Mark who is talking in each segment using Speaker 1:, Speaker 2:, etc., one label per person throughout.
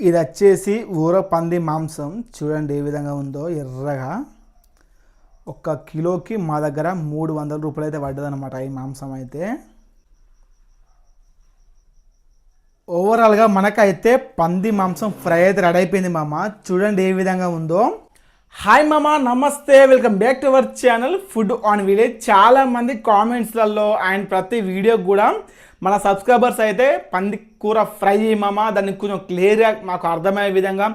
Speaker 1: ఇది వచ్చేసి ఊర పంది మాంసం. చూడండి ఏ విధంగా ఉందో ఎర్రగా. ఒక కిలోకి మా దగ్గర మూడు వందల రూపాయలు అయితే పడ్డదనమాట ఈ మాంసం అయితే. ఓవరాల్గా మనకైతే పంది మాంసం ఫ్రై అయితే రెడీ అయిపోయింది మామ. చూడండి ఏ విధంగా ఉందో. హాయ్ మామ నమస్తే. Welcome back to our channel food on village చాలామంది కామెంట్స్లలో అండ్ ప్రతి వీడియో కూడా మన సబ్స్క్రైబర్స్ అయితే పంది కూర ఫ్రై మామ దాన్ని కొంచెం క్లియర్గా మాకు అర్థమయ్యే విధంగా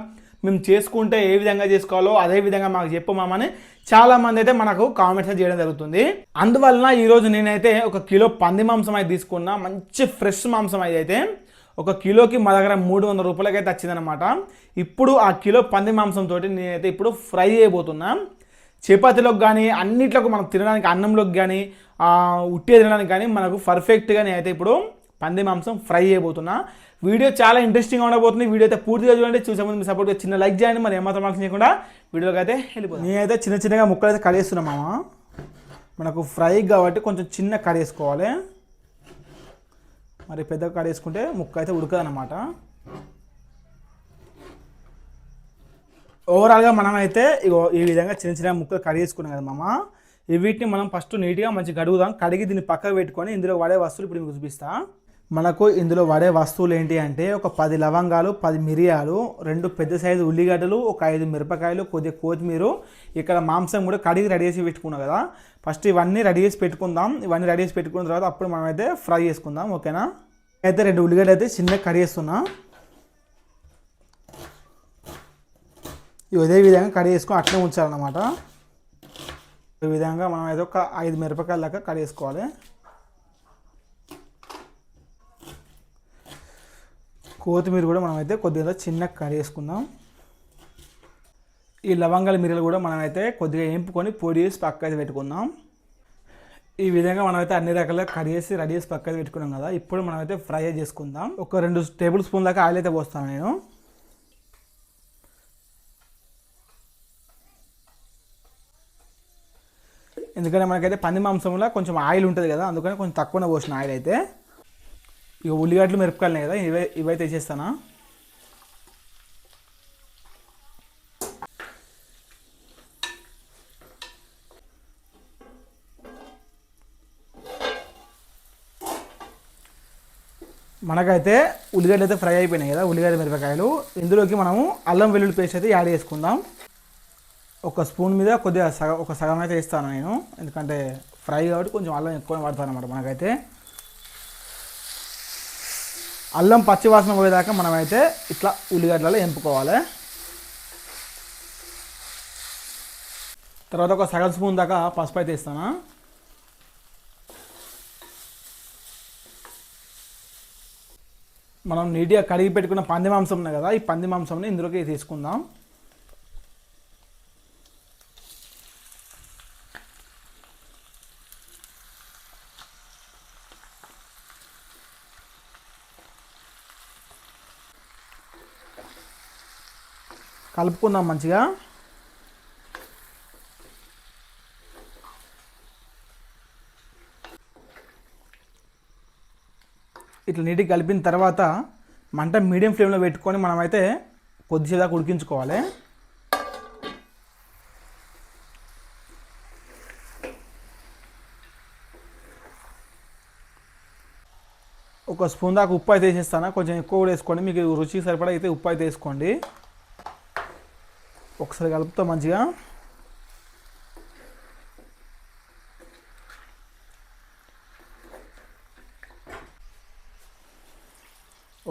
Speaker 1: మేము చేసుకుంటే ఏ విధంగా చేసుకోవాలో అదే విధంగా మాకు చెప్పమామని అని చాలా మంది అయితే మనకు కామెంట్స్ చేయడం జరుగుతుంది. అందువలన ఈరోజు నేనైతే ఒక కిలో పంది మాంసం అయితే తీసుకున్నా. మంచి ఫ్రెష్ మాంసం అయితే ఒక కిలోకి మా దగ్గర మూడు వందల రూపాయలకి అయితే వచ్చిందనమాట ఇప్పుడు ఆ కిలో పంది మాంసం తోటి నేనైతే ఇప్పుడు ఫ్రై చేయబోతున్నా. చపాతీలోకి కానీ అన్నిట్లోకి మనం తినడానికి అన్నంలోకి కానీ ఉట్టే తినడానికి కానీ మనకు పర్ఫెక్ట్గా నేనైతే ఇప్పుడు పంది మాంసం ఫ్రై అయిపోతున్నా వీడియో చాలా ఇంట్రెస్టింగ్గా ఉండబోతుంది. వీడియో అయితే పూర్తిగా చూడండి. చూసే ముందు మీ సపోర్ట్గా చిన్న లైక్ చేయండి. మరి ఏమాత్రం మార్క్స్ చేయకుండా వీడియోకి అయితే వెళ్ళిపోతుంది నేనైతే చిన్న చిన్నగా ముక్కలు అయితే కడిగేస్తున్నా మామ. మనకు ఫ్రై కాబట్టి కొంచెం చిన్న కడిగేసుకోవాలి. మరి పెద్దగా కడిగేసుకుంటే ముక్క అయితే ఉడకదన్నమాట. ఓవరాల్గా మనమైతే ఇగో ఈ విధంగా చిన్న చిన్న ముక్కలు కడిగేసుకున్నాం కదా మామ. వీటిని మనం ఫస్ట్ నీట్గా మంచి కడుగుదాం. కడిగి దీన్ని పక్కకు పెట్టుకొని ఇందులో వాడే వస్తువులు ఇప్పుడు మీకు చూపిస్తా. మనకు ఇందులో వాడే వస్తువులు ఏంటి అంటే ఒక పది లవంగాలు పది మిరియాలు రెండు పెద్ద సైజు ఉల్లిగడ్డలు ఒక ఐదు మిరపకాయలు కొద్దిగా కొత్తిమీర ఇక్కడ మాంసం కూడా కడిగి రెడీ చేసి పెట్టుకున్నాం కదా. ఫస్ట్ ఇవన్నీ రెడీ చేసి పెట్టుకుందాం. ఇవన్నీ రెడీ చేసి పెట్టుకున్న తర్వాత అప్పుడు మనం అయితే ఫ్రై చేసుకుందాం. ఓకేనా? అయితే రెండు ఉల్లిగడ్డలు అయితే చిన్నగా కడిగేస్తున్నా ఇదే విధంగా కడిగి చేసుకొని అట్లే ఉంచాలన్నమాట. ఈ విధంగా మనం అయితే ఒక ఐదు మిరపకాయల దాకా కడిగేసుకోవాలి. కొత్తిమీర కూడా మనమైతే కొద్దిగా చిన్నగా కడిగేసుకుందాం. ఈ లవంగాల మిరలు కూడా మనమైతే కొద్దిగా ఎంపుకొని పొడి చేసి పక్క అయితే పెట్టుకుందాం. ఈ విధంగా మనమైతే అన్ని అన్ని రకాలుగా కడిగేసి రెడీ చేసి పక్క పెట్టుకున్నాం కదా. ఇప్పుడు మనమైతే ఫ్రై చేసుకుందాం. ఒక రెండు టేబుల్ స్పూన్ దాకా ఆయిల్ అయితే పోస్తాను నేను. ఎందుకంటే మనకైతే పంది మాంసంలో కొంచెం ఆయిల్ ఉంటుంది కదా అందుకని కొంచెం తక్కువనే పోసిన ఆయిల్ అయితే. ఇక ఉల్లిగడ్డలు మిరపకాయలు కదా ఇవే ఇవైతే వేసేస్తానా మనకైతే ఉల్లిగడ్డలు అయితే ఫ్రై అయిపోయినాయి కదా ఉల్లిగడ్డ మిరపకాయలు. ఇందులోకి మనము అల్లం వెల్లుల్లి పేస్ట్ అయితే యాడ్ చేసుకుందాం. ఒక స్పూన్ మీద కొద్దిగా సగం ఒక సగం అయితే ఇస్తాను నేను. ఎందుకంటే ఫ్రై కాబట్టి కొంచెం అల్లం ఎక్కువ పడతాను అనమాట మనకైతే. అల్లం పచ్చి వాసన పోయేదాకా మనమైతే ఇట్లా ఉల్లిగడ్డలలో ఎంపుకోవాలి. తర్వాత ఒక సగం స్పూన్ దాకా పసుపు అయితే ఇస్తాను మనం నీట్గా కడిగి పెట్టుకున్న పంది మాంసం ఉన్నాయి కదా ఈ పంది మాంసంని ఇందులోకి తీసుకుందాం. కలుపుకుందాం మంచిగా. ఇట్లా నీటికి కలిపిన తర్వాత మంట మీడియం ఫ్లేమ్లో పెట్టుకొని మనమైతే కొద్దిసేపు ఉడికించుకోవాలి. ఒక స్పూన్ దాకా ఉప్పు అయితే వేసేస్తాను? కొంచెం ఎక్కువ కూడా వేసుకోండి. మీకు రుచికి సరిపడా అయితే ఉప్పు అయితే వేసుకోండి. ఒకసారి కలుపుతా మంచిగా.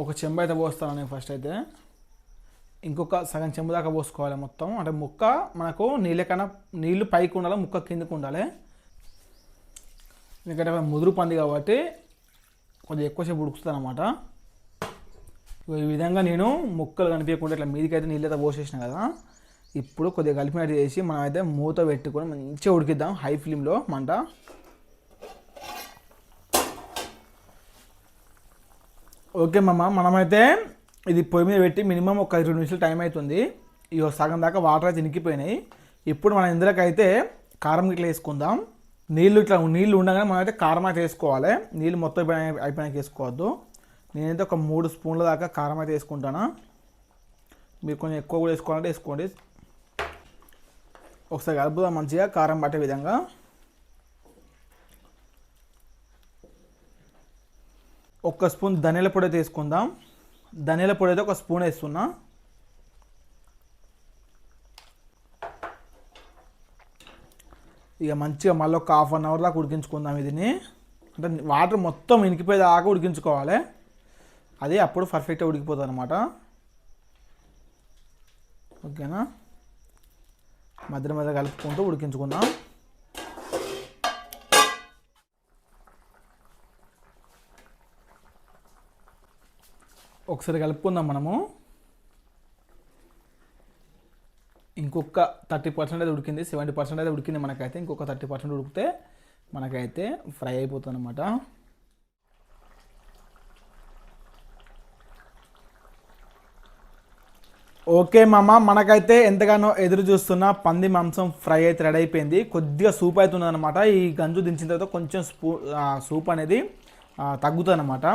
Speaker 1: ఒక చెంబు అయితే పోస్తాను నేను ఫస్ట్ అయితే. ఇంకొక సగం చెంబు దాకా పోసుకోవాలి మొత్తం. అంటే ముక్క మనకు నీళ్ళ కన్నా నీళ్ళు పైకి ఉండాలి ముక్క కిందకు ఉండాలి. ఎందుకంటే ముదురు పంది కాబట్టి కొంచెం ఎక్కువసేపు ఉడుకుతుంది అనమాట ఈ విధంగా నేను ముక్కలు కనిపించకుండా ఇట్లా మీదికి అయితే నీళ్ళు అయితే పోసేసిన కదా. ఇప్పుడు కొద్దిగా కలిపినట్టు చేసి మనం అయితే మూత పెట్టుకొని మంచిగా ఉడికిద్దాం హై ఫ్లేమ్లో మంట. ఓకే మామ మనమైతే ఇది పొయ్యి మీద పెట్టి మినిమం ఒక ఇరవై నిమిషాలు టైం అవుతుంది ఇక సగం దాకా వాటర్ అయితే ఇనికిపోయినాయి. ఇప్పుడు మనం ఇందులోకైతే కారం ఇట్లా వేసుకుందాం. నీళ్ళు ఇట్లా నీళ్ళు ఉండగానే మనం అయితే కారం అయితే వేసుకోవాలి. నీళ్ళు మొత్తం అయిపోయినాక వేసుకోవద్దు. నేనైతే ఒక మూడు స్పూన్ల దాకా కారం అయితే వేసుకుంటాను. మీరు కొంచెం ఎక్కువ కూడా వేసుకోవాలంటే వేసుకోండి. ఒకసారి కలుపుదాం మంచిగా కారం పట్టే విధంగా. ఒక్క స్పూన్ ధనియాల పొడి అయితే వేసుకుందాం. ధనియాల పొడి అయితే ఒక స్పూన్ వేస్తున్నా. ఇక మంచిగా మళ్ళీ ఒక హాఫ్ అన్ అవర్ దాకా ఉడికించుకుందాం ఇదిని. అంటే వాటర్ మొత్తం ఇనికిపోయేదాకా ఉడికించుకోవాలి. అది అప్పుడు పర్ఫెక్ట్గా ఉడికిపోతుంది అనమాట ఓకేనా? మధ్య మధ్య కలుపుకుంటూ ఉడికించుకుందాం. ఒకసారి కలుపుకుందాం మనము. ఇంకొక థర్టీ పర్సెంట్ అయితే ఉడికింది సెవెంటీ పర్సెంట్ అయితే ఉడికింది మనకైతే. ఇంకొక థర్టీ పర్సెంట్ ఉడికితే మనకైతే ఫ్రై అయిపోతుంది అనమాట ఓకే మామ మనకైతే ఎంతగానో ఎదురు చూస్తున్న పంది మాంసం ఫ్రై అయితే రెడీ అయిపోయింది. కొద్దిగా సూప్ అవుతుంది అనమాట ఈ గంజు దించిన తర్వాత కొంచెం స్పూ సూప్ అనేది తగ్గుతుంది అనమాట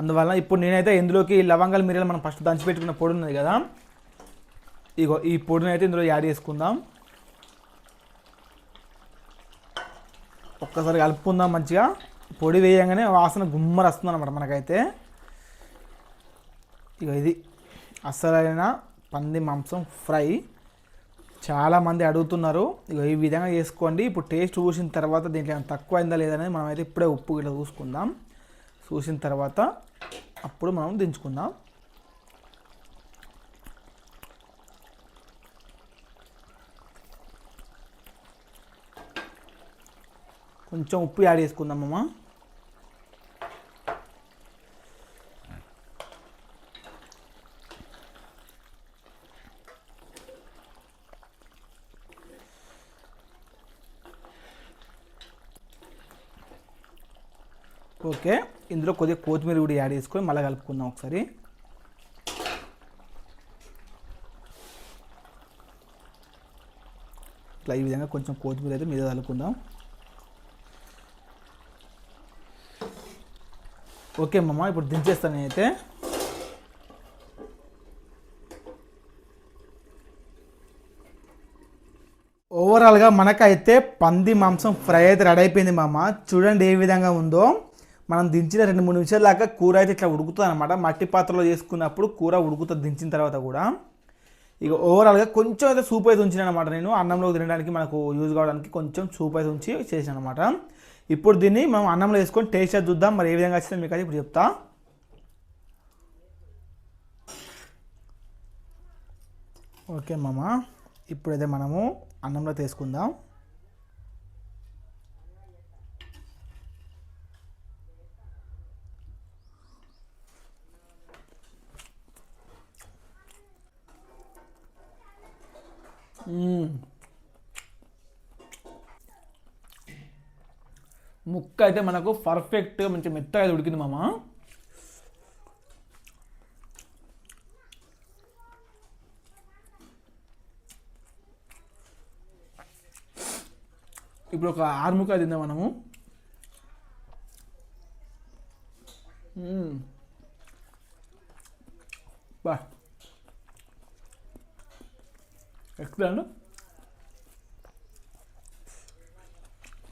Speaker 1: అందువల్ల ఇప్పుడు నేనైతే ఇందులోకి లవంగాలు మిరియాలు మనం ఫస్ట్ దంచిపెట్టుకున్న పొడి ఉన్నది కదా. ఇగో ఈ పొడిని అయితే ఇందులో యాడ్ చేసుకుందాం. ఒక్కసారి కలుపుకుందాం మంచిగా. పొడి వేయంగానే వాసన గుమ్మర వస్తుంది అనమాట మనకైతే. ఇక ఇది. అసలైన పంది మాంసం ఫ్రై. చాలామంది అడుగుతున్నారు ఇక ఈ విధంగా చేసుకోండి. ఇప్పుడు టేస్ట్ చూసిన తర్వాత దీంట్లో ఏమైనా తక్కువ అయిందా లేదనేది మనం అయితే ఇప్పుడే ఉప్పు ఇట్లా చూసుకుందాం. చూసిన తర్వాత అప్పుడు మనం దించుకుందాం. కొంచెం ఉప్పు యాడ్ చేసుకుందాం అమ్మ. ఓకే. ఇందులో కొద్దిగా కొత్తిమీర కూడా యాడ్ చేసుకొని మళ్ళీ కలుపుకుందాం ఒకసారి. ఇట్లా ఈ విధంగా కొంచెం కొత్తిమీర అయితే మీద కలుపుకుందాం. ఓకే మమ్మ ఇప్పుడు దించేస్తాను నేనైతే. ఓవరాల్గా మనకైతే పంది మాంసం ఫ్రై అయితే రెడీ అయిపోయింది మామ. చూడండి ఏ విధంగా ఉందో. మనం దించిన రెండు మూడు నిమిషాల దాకా కూర అయితే ఇట్లా ఉడుకుతుంది అనమాట మట్టి పాత్రలో చేసుకున్నప్పుడు కూర ఉడుకుతుంది దించిన తర్వాత కూడా. ఇక ఓవరాల్గా కొంచెం అయితే సూప్ అయితే ఉంచిన అనమాట నేను. అన్నంలో తినడానికి మనకు యూజ్ కావడానికి కొంచెం సూప్ అయితే ఉంచి చేసాను అనమాట ఇప్పుడు దీన్ని మనం అన్నంలో వేసుకొని టేస్ట్ చూద్దాం. మరి ఏ విధంగా వచ్చిందో మీకు అయితే ఇప్పుడు చెప్తా. ఓకే మామ. ఇప్పుడైతే మనము అన్నంలో తీసుకుందాం ముక్క అయితే మనకు పర్ఫెక్ట్ మంచి మెత్తగా అయితే ఉడికింది మామ. ఇప్పుడు ఒక ఆరు తిందాం మనము. బా. ఎక్కడాను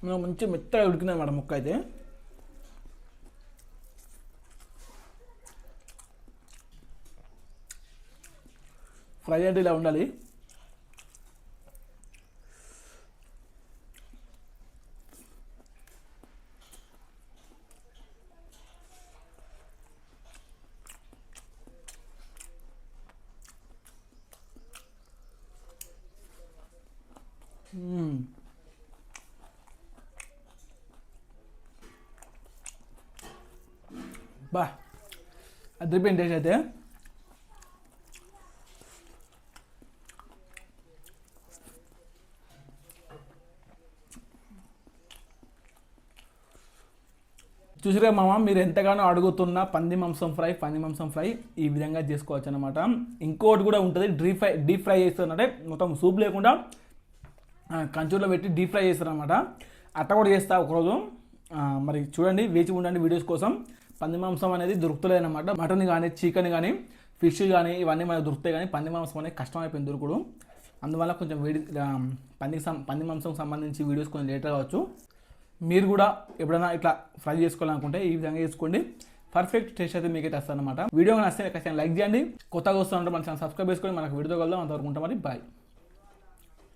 Speaker 1: మనం మంచి మెత్తగా ఉడికినా మేడం ముక్క అయితే. ఫ్రై అంటే ఇలా ఉండాలి మ్మ్. బా. అదిరిపోయింది టేస్ట్ అయితే? చూసిరా మామ మీరు ఎంతగానో అడుగుతున్న పంది మాంసం ఫ్రై పంది మాంసం ఫ్రై ఈ విధంగా చేసుకోవచ్చు అనమాట ఇంకోటి కూడా ఉంటుంది డీప్ ఫ్రై డీప్ ఫ్రై చేస్తారంటే మొత్తం సూప్ లేకుండా కంచూర్లో పెట్టి డీప్ ఫ్రై చేస్తారనమాట అట్ట కూడా చేస్తా ఒకరోజు. మరి చూడండి వేచి ఉండండి వీడియోస్ కోసం. పంది మాంసం అనేది దొరుకుతలేదన్నమాట. మటన్ కానీ చికెన్ కానీ ఫిష్ కానీ ఇవన్నీ మనకు దొరుకుతాయి కానీ పంది మాంసం అనేది కష్టం అయిపోయింది దొరుకుడు. అందువల్ల కొంచెం వేడి పందికి సం పంది మాంసంకి సంబంధించి వీడియోస్ కొంచెం లేట్ కావచ్చు. మీరు కూడా ఎప్పుడైనా ఇట్లా ఫ్రై చేసుకోవాలనుకుంటే ఈ విధంగా చేసుకోండి. పర్ఫెక్ట్ టేస్ట్ అయితే మీకైతే వస్తుంది వీడియో నచ్చితే ఖచ్చితంగా లైక్ చేయండి. కొత్తగా వస్తుంటే మన ఛానల్ సబ్స్క్రైబ్ చేసుకొని మనకు వీడియో కలుద్దాం. అంతవరకు ఉంటాం మరి. బాయ్.